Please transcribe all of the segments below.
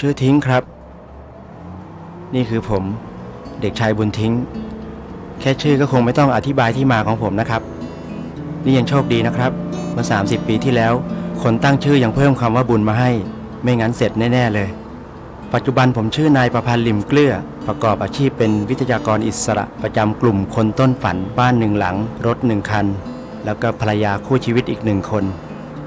ชื่อทิ้งครับ นี่คือผมเด็กชายบุญทิ้ง แค่ชื่อก็คงไม่ต้องอธิบายที่มาของผมนะครับ นี่ยังโชคดีนะครับเมื่อ30 ปีที่แล้ว คนตั้งชื่อยังเพิ่มคำว่าบุญมาให้ ไม่งั้นเสร็จแน่ๆเลย ปัจจุบันผมชื่อนายประพันธ์ลิมเกลือประกอบอาชีพเป็นวิทยากรอิสระประจำกลุ่มคนต้นฝันบ้านหนึ่งหลัง รถหนึ่งคัน แล้วก็ภรรยาคู่ชีวิตอีกหนึ่งคน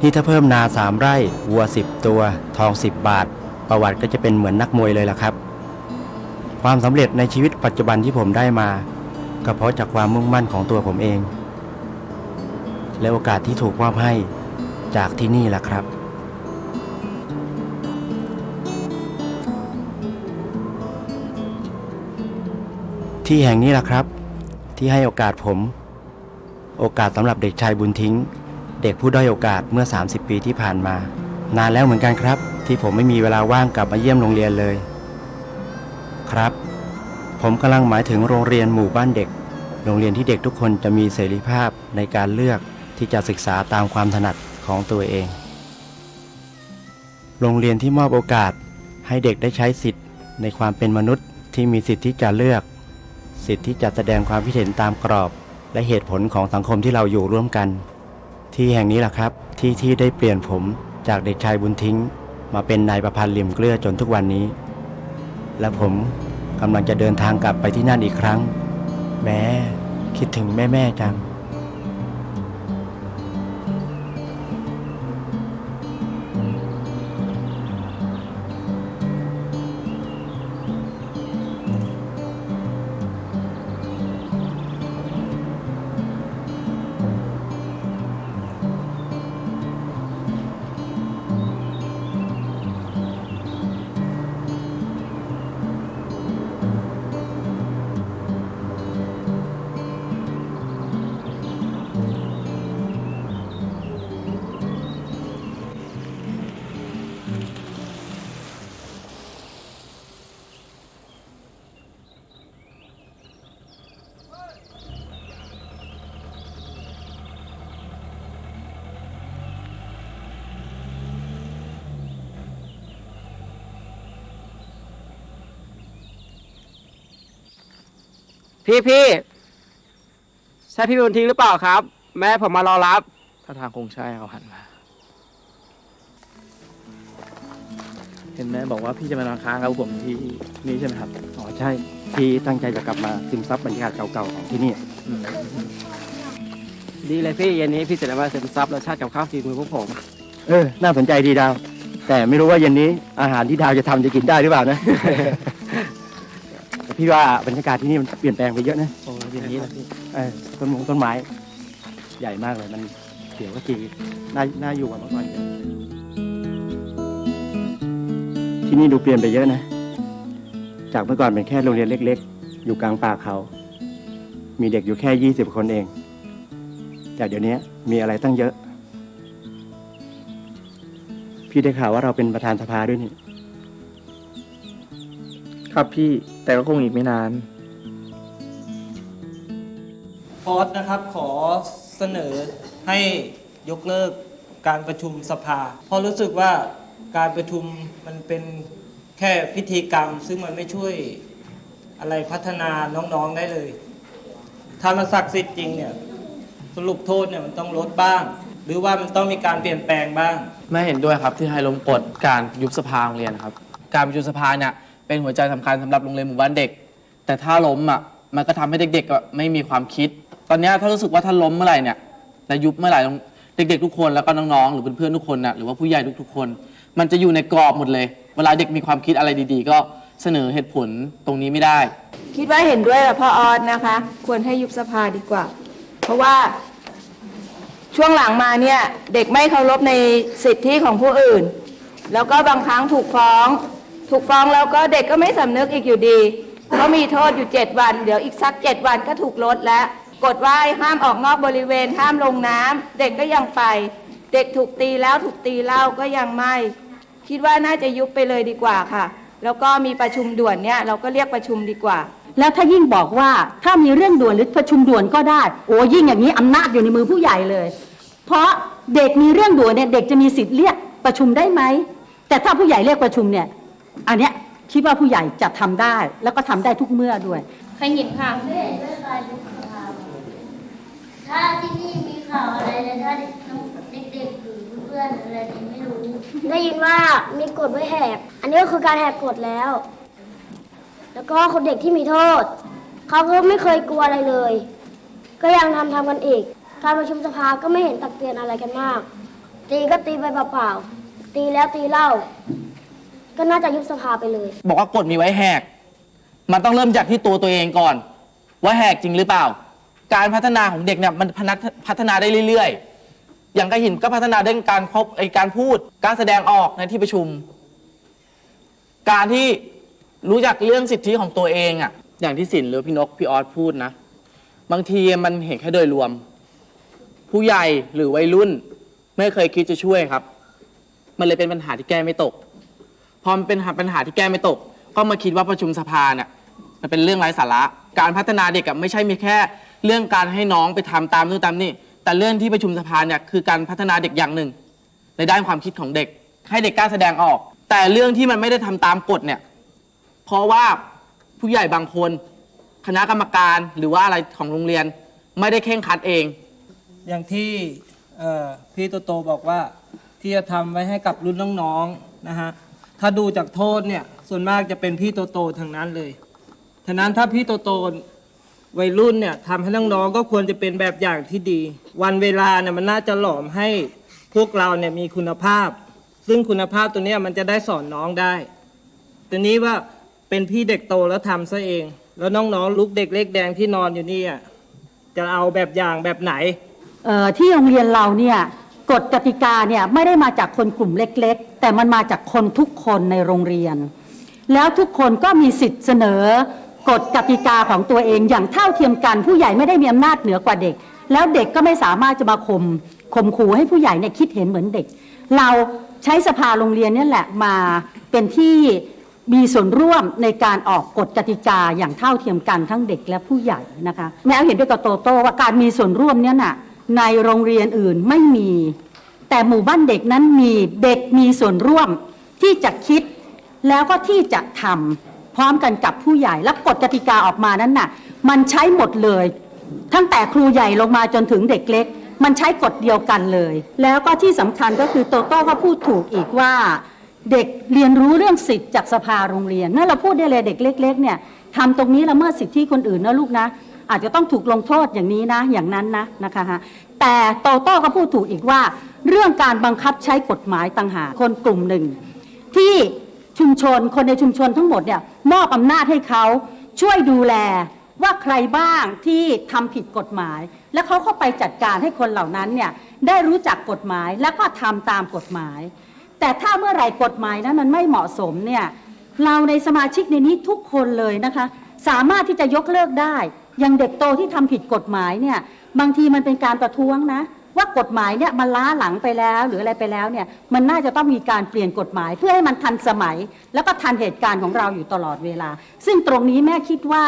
นี่ถ้าเพิ่มนาสามไร่วัว10ตัว ทอง10บาท ประวัติก็จะเป็นเหมือนนักมวยเลยล่ะครับ ความสำเร็จในชีวิตปัจจุบันที่ผมได้มาก็เพราะจากความมุ่งมั่นของตัวผมเอง และโอกาสที่ถูกมอบให้จากที่นี่แหละครับที่แห่งนี้แหละครับ ที่ให้โอกาสผม โอกาสสำหรับเด็กชายบุญทิ้ง เด็กผู้ด้อยโอกาสเมื่อ 30 ปีที่ผ่านมา นานแล้วเหมือนกันครับ ที่ผมไม่มีเวลาว่างกลับมาเยี่ยมโรงเรียนเลย ครับ ผมกำลังหมายถึงโรงเรียนหมู่บ้านเด็ก โรงเรียนที่เด็กทุกคนจะมีเสรีภาพในการเลือกที่จะศึกษาตามความถนัดของตัวเอง โรงเรียนที่มอบโอกาสให้เด็กได้ใช้สิทธิ์ในความเป็นมนุษย์ที่มีสิทธิ์ที่จะเลือก สิทธิ์ที่จะแสดงความคิดเห็นตามกรอบ และเหตุผลของสังคมที่เราอยู่ร่วมกัน ที่แห่งนี้แหละครับ ที่ที่ได้เปลี่ยนผมจากเด็กชายบุญทิ้ง มาเป็นนายประพันธ์เหลี่ยมเกลือจนทุกวันนี้ และผมกำลังจะเดินทางกลับไปที่นั่นอีกครั้ง แม้คิดถึงแม่แม่ๆจัง พี่พี่ใช่พี่บุญทิ้งหรือเปล่าครับ แม่ผมมารอรับถ้าทางคงใช่เอาหันมา เห็นแม่บอกว่าพี่จะมานอนค้างกับผมที่นี่ใช่ไหมครับอ๋อใช่ที่ตั้งใจจะกลับมาซึมซับบรรยากาศเก่าๆของที่นี่ อืมดีเลยพี่เย็นนี้พี่จะได้มาซึมซับรสชาติกับข้าวฝีมือพวกผม เออ น่าสนใจดีดาว แต่ไม่รู้ว่าเย็นนี้อาหารที่ดาวจะทำจะกินได้หรือเปล่านะแต่ พี่ว่าบรรยากาศที่นี่มันเปลี่ยนแปลงไปเยอะนะโอ้ยอย่างนี้แหละพี่เออต้นมงต้นไม้ ใหญ่มากเลยมันเขียวก็จริงน่าน่าอยู่กว่าเมื่อก่อนเยอะที่นี่ดูเปลี่ยนไปเยอะนะ จากเมื่อก่อนเป็นแค่โรงเรียนเล็ก ๆ อยู่กลางป่าเขา มีเด็กอยู่แค่ยี่สิบคนเอง แต่เดี๋ยวนี้มีอะไรตั้งเยอะ พี่ได้ข่าวว่าเราเป็นประธานสภาด้วยนี่ ครับพี่แต่ก็คงอีกไม่นานฟอสนะครับขอเสนอให้ยกเลิกการประชุมสภา เพราะรู้สึกว่าการประชุมมันเป็นแค่พิธีกรรม ซึ่งมันไม่ช่วยอะไรพัฒนาน้องๆได้เลย ถ้ามันศักดิ์สิทธิ์จริงเนี่ยสรุปโทษเนี่ยมันต้องลดบ้าง หรือว่ามันต้องมีการเปลี่ยนแปลงบ้างแม่เห็นด้วยครับที่ให้ล้มกฎการยุบสภาโรงเรียนครับ การประชุมสภาเนี่ย เป็นหัวใจสำคัญสำหรับโรงเรียนหมู่บ้านเด็ก แต่ถ้าล้มอะมันก็ทำให้เด็กๆอะไม่มีความคิด ตอนเนี้ยถ้ารู้สึกว่าถ้าล้มเมื่อไหร่เนี่ยและยุบเมื่อไหร่เด็กๆทุกคนแล้วก็น้องๆหรือเพื่อนๆทุกคนนะหรือว่าผู้ใหญ่ทุกๆคน มันจะอยู่ในกรอบหมดเลย เวลาเด็กมีความคิดอะไรดี ๆ ก็เสนอเหตุผลตรงนี้ไม่ได้ คิดว่าเห็นด้วยกับพ่อออสนะคะ ควรให้ยุบสภาดีกว่า เพราะว่าช่วงหลังมาเนี่ย เด็กไม่เคารพในสิทธิของผู้อื่น แล้วก็บางครั้งถูกฟ้อง ถูกฟ้องแล้วก็เด็กก็ไม่สำนึกอีกอยู่ดีเขามีโทษอยู่ 7 วัน เดี๋ยวอีกสัก 7 วันก็ถูกลดแล้ว กฎว่าห้ามออกนอกบริเวณห้ามลงน้ำเด็กก็ยังไป เด็กถูกตีแล้วถูกตีเล่าก็ยังไม่ คิดว่าน่าจะยุบไปเลยดีกว่าค่ะ แล้วก็มีประชุมด่วนเนี่ยเราก็เรียกประชุมดีกว่า แล้วถ้ายิ่งบอกว่าถ้ามีเรื่องด่วนหรือประชุมด่วนก็ได้ โอ้ยิ่งอย่างนี้อำนาจอยู่ในมือผู้ใหญ่เลย เพราะเด็กมีเรื่องด่วนเนี่ยเด็กจะมีสิทธิ์เรียกประชุมได้ไหมแต่ถ้าผู้ใหญ่เรียกประชุมเนี่ย อันเนี้ยคิดว่าผู้ใหญ่จะทำได้ แล้วก็ทำได้ทุกเมื่อด้วยใครหยิบค่ะไม่เห็นด้วยการยุบสภาถ้าที่นี่มีข่าวอะไรนะถ้าเด็กๆหรือเพื่อนๆอะไรที่ไม่รู้ ได้ยินว่ามีกฎไว้แหก อันนี้ก็คือการแหกกฎแล้ว แล้วก็คนเด็กที่มีโทษ เขาก็ไม่เคยกลัวอะไรเลย ก็ยังทำทำกันอีก การประชุมสภาก็ไม่เห็นตักเตือนอะไรกันมาก ตีก็ตีไปเปล่าๆ ตีแล้วตีเล่า ก็น่าจะยุบสภาไปเลย บอกว่ากฎมีไว้แหก มันต้องเริ่มจากที่ตัวตัวเองก่อน ว่าแหกจริงหรือเปล่า การพัฒนาของเด็กเนี่ยมันพนัดพัฒนาได้เรื่อยๆ อย่างกระหินก็พัฒนาเรื่องการพบไอการพูด การแสดงออกในที่ประชุม การที่รู้จักเรื่องสิทธิของตัวเองอะ่ะ อย่างที่สินหรือพี่นกพี่ออสพูดนะ บางทีมันเห็นแค่โดยรวม ผู้ใหญ่หรือวัยรุ่น ไม่เคยคิดจะช่วยครับ มันเลยเป็นปัญหาที่แก้ไม่ตก พอมันเป็นปัญหาที่แก้ไม่ตก ก็มาคิดว่าประชุมสภาเนี่ยมันเป็นเรื่องไร้สาระ การพัฒนาเด็กอะไม่ใช่มีแค่ เรื่องการให้น้องไปทำตามนู่นตามนี่แต่เรื่องที่ประชุมสภาเนี่ยคือการพัฒนาเด็กอย่างหนึ่ง ในด้านความคิดของเด็ก ให้เด็กกล้าแสดงออก แต่เรื่องที่มันไม่ได้ทำตามกฎเนี่ยเพราะว่าผู้ใหญ่บางคน คณะกรรมการหรือว่าอะไรของโรงเรียนไม่ได้เข่งครัดเอง อย่างที่เอ่อพี่โตโตบอกว่าที่จะทำไว้ให้กับรุ่นน้องๆนะฮะ ถ้าดูจากโทษเนี่ย ส่วนมากจะเป็นพี่โตโตทางนั้นเลยฉะนั้นถ้าพี่โตโตวัยรุ่นเนี่ยทำให้น้องๆก็ควรจะเป็นแบบอย่างที่ดี วันเวลาเนี่ยมันน่าจะหลอมให้พวกเราเนี่ยมีคุณภาพ ซึ่งคุณภาพตัวเนี้ยมันจะได้สอนน้องได้ตัวนี้ว่าเป็นพี่เด็กโตแล้วทำซะเอง แล้วน้องๆลูกเด็กเล็กแดงที่นอนอยู่นี่อะจะเอาแบบอย่างแบบไหน เอ่อที่โรงเรียนเราเนี่ย กฎกติกาเนี่ยไม่ได้มาจากคนกลุ่มเล็กๆ แต่มันมาจากคนทุกคนในโรงเรียน แล้วทุกคนก็มีสิทธิ์เสนอกฎกติกาของตัวเองอย่างเท่าเทียมกัน ผู้ใหญ่ไม่ได้มีอำนาจเหนือกว่าเด็ก แล้วเด็กก็ไม่สามารถจะมาข่มข่มขู่ให้ผู้ใหญ่เนี่ยคิดเห็นเหมือนเด็ก เราใช้สภาโรงเรียนเนี่ยแหละมาเป็นที่มีส่วนร่วมในการออกกฎกติกาอย่างเท่าเทียมกันทั้งเด็กและผู้ใหญ่นะคะแม้เห็นด้วยกับโตโต้ว่าการมีส่วนร่วมเนี่ยน่ะ ในโรงเรียนอื่นไม่มี แต่หมู่บ้านเด็กนั้นมีเด็กมีส่วนร่วมที่จะคิดแล้วก็ที่จะทำพร้อมกันกับผู้ใหญ่และกฎกติกาออกมานั้นน่ะ มันใช้หมดเลย ตั้งแต่ครูใหญ่ลงมาจนถึงเด็กเล็ก มันใช้กฎเดียวกันเลย แล้วก็ที่สำคัญก็คือโตโต้ก็พูดถูกอีกว่า เด็กเรียนรู้เรื่องสิทธิ์จากสภาโรงเรียนนั่นเราพูดได้เลยเด็กเล็ก ๆ เนี่ยทำตรงนี้ละเมิดสิทธิคนอื่นนะลูกนะ อาจจะต้องถูกลงโทษอย่างนี้นะ อย่างนั้นนะนะคะฮะแต่โตโต้ก็พูดถูกอีกว่า เรื่องการบังคับใช้กฎหมายต่างหากคนกลุ่มหนึ่ง ที่ชุมชนคนในชุมชนทั้งหมดเนี่ยมอบอำนาจให้เขาช่วยดูแลว่าใครบ้างที่ทำผิดกฎหมาย แล้วเขาเข้าไปจัดการให้คนเหล่านั้นเนี่ยได้รู้จักกฎหมายแล้วก็ทำตามกฎหมาย แต่ถ้าเมื่อไหร่กฎหมายนั้นมันไม่เหมาะสมเนี่ยเราในสมาชิกในนี้ทุกคนเลยนะคะ สามารถที่จะยกเลิกได้ อย่างเด็กโตที่ทำผิดกฎหมายเนี่ยบางทีมันเป็นการประท้วงนะ ว่ากฎหมายเนี่ยมันล้าหลังไปแล้วหรืออะไรไปแล้วเนี่ยมันน่าจะต้องมีการเปลี่ยนกฎหมาย เพื่อให้มันทันสมัย แล้วก็ทันเหตุการณ์ของเราอยู่ตลอดเวลา ซึ่งตรงนี้แม่คิดว่า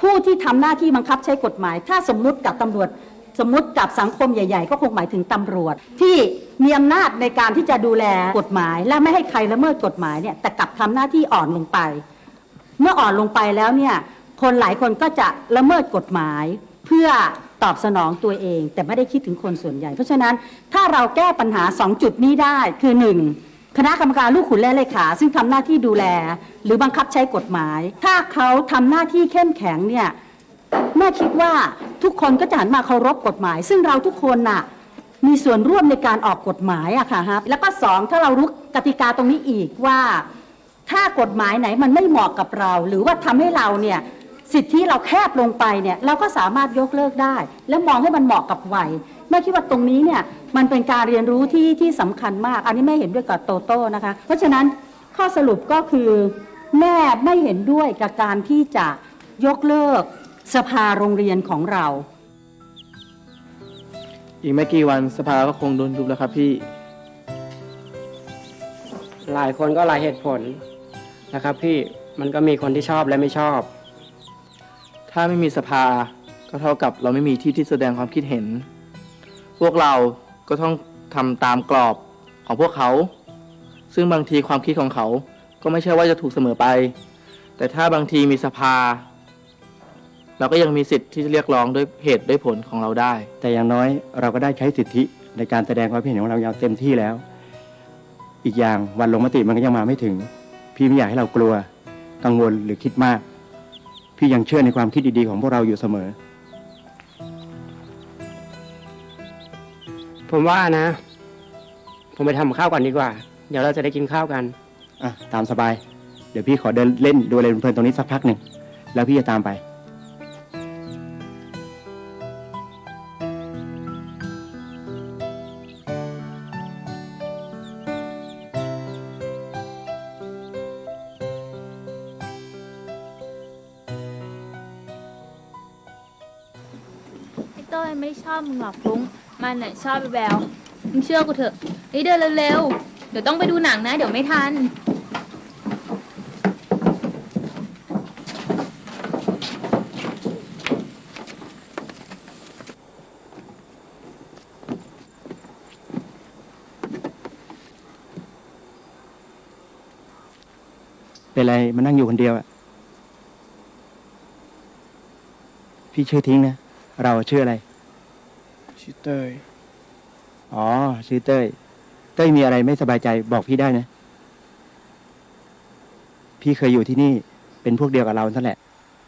ผู้ที่ทำหน้าที่บังคับใช้กฎหมาย ถ้าสมมุติกับตำรวจสมมติกับสังคมใหญ่ ๆ ก็คงหมายถึงตำรวจ ที่มีอำนาจในการที่จะดูแลกฎหมาย และไม่ให้ใครละเมิดกฎหมายเนี่ยแต่กลับทำหน้าที่อ่อนลงไป เมื่ออ่อนลงไปแล้วเนี่ย คนหลายคนก็จะละเมิดกฎหมายเพื่อตอบสนองตัวเอง แต่ไม่ได้คิดถึงคนส่วนใหญ่ เพราะฉะนั้นถ้าเราแก้ปัญหา 2 จุดนี้ได้คือ 1. คณะกรรมการลูกขุนและเลขา ซึ่งทำหน้าที่ดูแล หรือบังคับใช้กฎหมาย ถ้าเขาทำหน้าที่เข้มแข็งเนี่ยแม่คิดว่าทุกคนก็จะหันมาเคารพกฎหมาย ซึ่งเราทุกคนน่ะมีส่วนร่วมในการออกกฎหมายอะค่ะครับแล้วก็สองถ้าเรารู้กติกาตรงนี้อีกว่า ถ้ากฎหมายไหนมันไม่เหมาะกับเรา หรือว่าทำให้เราเนี่ย สิทธิเราแคบลงไปเนี่ยเราก็สามารถยกเลิกได้ แล้วมองให้มันเหมาะกับวัยแม่คิดว่าตรงนี้เนี่ยมันเป็นการเรียนรู้ที่ที่สำคัญมาก อันนี้แม่เห็นด้วยกับโตโต้นะคะ เพราะฉะนั้นข้อสรุปก็คือแม่ไม่เห็นด้วยกับการที่จะยกเลิกสภาโรงเรียนของเรา อีกไม่กี่วันสภาก็คงโดนยุบแล้วครับพี่ หลายคนก็หลายเหตุผลนะครับพี่มันก็มีคนที่ชอบและไม่ชอบ ถ้าไม่มีสภาก็เท่ากับเราไม่มีที่ที่แสดงความคิดเห็น พวกเราก็ต้องทำตามกรอบของพวกเขา ซึ่งบางทีความคิดของเขาก็ไม่ใช่ว่าจะถูกเสมอไป แต่ถ้าบางทีมีสภา เราก็ยังมีสิทธิ์ที่จะเรียกร้องด้วยเหตุด้วยผลของเราได้ แต่อย่างน้อยเราก็ได้ใช้สิทธิในการแสดงความคิดเห็นของเราอย่างเต็มที่แล้ว อีกอย่างวันลงมติมันก็ยังมาไม่ถึง พี่ไม่อยากให้เรากลัว กังวลหรือคิดมาก พี่ยังเชื่อในความคิดดีๆของพวกเราอยู่เสมอ ผมว่านะ ผมไปทำข้าวก่อนดีกว่า เดี๋ยวเราจะได้กินข้าวกัน อะ ตามสบาย เดี๋ยวพี่ขอเดินเล่นดูอะไรเพลินๆตรงนี้สักพักหนึ่ง แล้วพี่จะตามไป มันน่ะชอบไอ้แววมึงเชื่อกูเถอะเฮ้ยเดินเร็วๆ เดี๋ยวต้องไปดูหนังนะ เดี๋ยวไม่ทัน เป็นไรมานั่งอยู่คนเดียวอะพี่ชื่อทิ้งนะ เราชื่ออะไร ชิเตยอ๋อ ชื่อเต้ย เต้ยมีอะไรไม่สบายใจบอกพี่ได้นะ พี่เคยอยู่ที่นี่ เป็นพวกเดียวกับเรานั่นแหละ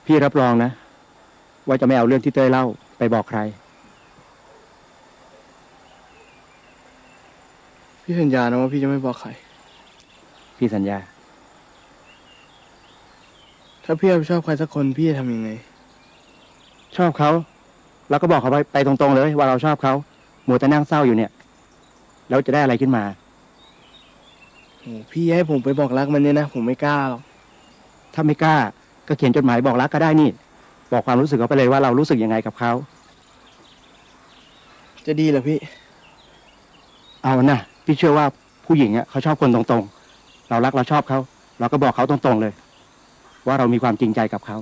พี่รับรองนะ ว่าจะไม่เอาเรื่องที่เต้ยเล่าไปบอกใคร พี่สัญญานะว่าพี่จะไม่บอกใคร พี่สัญญา ถ้าพี่ชอบใครสักคนพี่จะทำยังไง ชอบเขา เราก็บอกเขาไปไปตรงๆเลย ว่าเราชอบเขาหมัวแต่นั่งเศร้าอยู่เนี่ย แล้วจะได้อะไรขึ้นมา โอ้พี่ให้ผมไปบอกรักมันเนี่ยนะ ผมไม่กล้าหรอกถ้าไม่กล้า ก็เขียนจดหมายบอกรักก็ได้นี่ บอกความรู้สึกเขาไปเลยว่าเรารู้สึกยังไงกับเขา จะดีเหรอพี่ เอานะพี่เชื่อว่าผู้หญิงอะเขาชอบคนตรงๆ เรารักเราชอบเขา เราก็บอกเขาตรงๆเลย ว่าเรามีความจริงใจกับเขา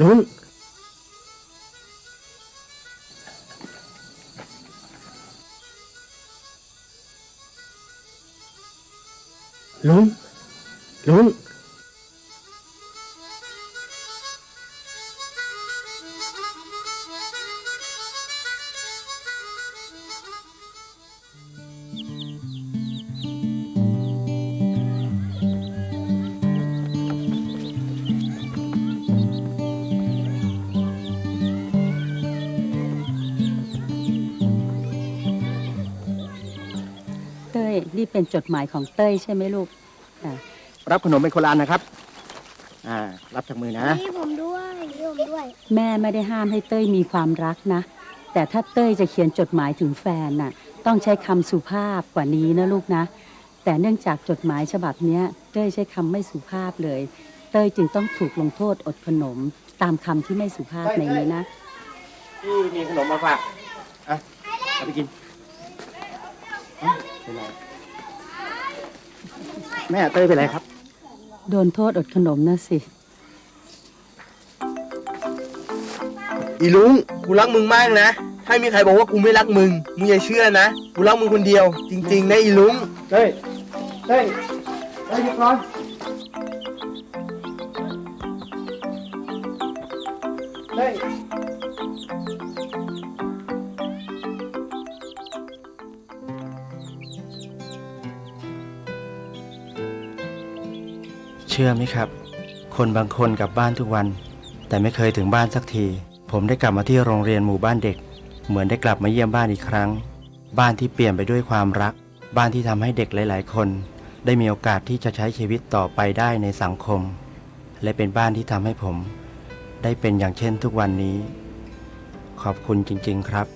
ลุงลุงลุง นี่เป็นจดหมายของเต้ยใช่ไหมลูกอะรับขนมเป็นคนละอันนะครับ อ่า รับจากมือนะ นี่ผมด้วยนี่ผมด้วย แม่ไม่ได้ห้ามให้เต้ยมีความรักนะ แต่ถ้าเต้ยจะเขียนจดหมายถึงแฟนน่ะ ต้องใช้คำสุภาพกว่านี้นะลูกนะ แต่เนื่องจากจดหมายฉบับเนี้ยเต้ยใช้คำไม่สุภาพเลย เต้ยจึงต้องถูกลงโทษอดขนม ตามคำที่ไม่สุภาพในนี้นะ พี่มีขนมมาฝาก อะ เอาไปกินอะเป็นไร แม่เต้ยเป็นไรครับ โดนโทษอดขนมนะสิ อีลุงกูรักมึงมากนะ ถ้ามีใครบอกว่ากูไม่รักมึง มึงอย่าเชื่อนะ กูรักมึงคนเดียว จริงๆนะอีลุงเต้ยเต้ยเต้ยหยุดก่อน ชื่อไหมครับ คนบางคนกลับบ้านทุกวัน แต่ไม่เคยถึงบ้านสักที ผมได้กลับมาที่โรงเรียนหมู่บ้านเด็ก เหมือนได้กลับมาเยี่ยมบ้านอีกครั้ง บ้านที่เปลี่ยนไปด้วยความรัก บ้านที่ทำให้เด็กหลาย ๆ คน ได้มีโอกาสที่จะใช้ชีวิตต่อไปได้ในสังคม และเป็นบ้านที่ทำให้ผม ได้เป็นอย่างเช่นทุกวันนี้ ขอบคุณจริง ๆ ครับ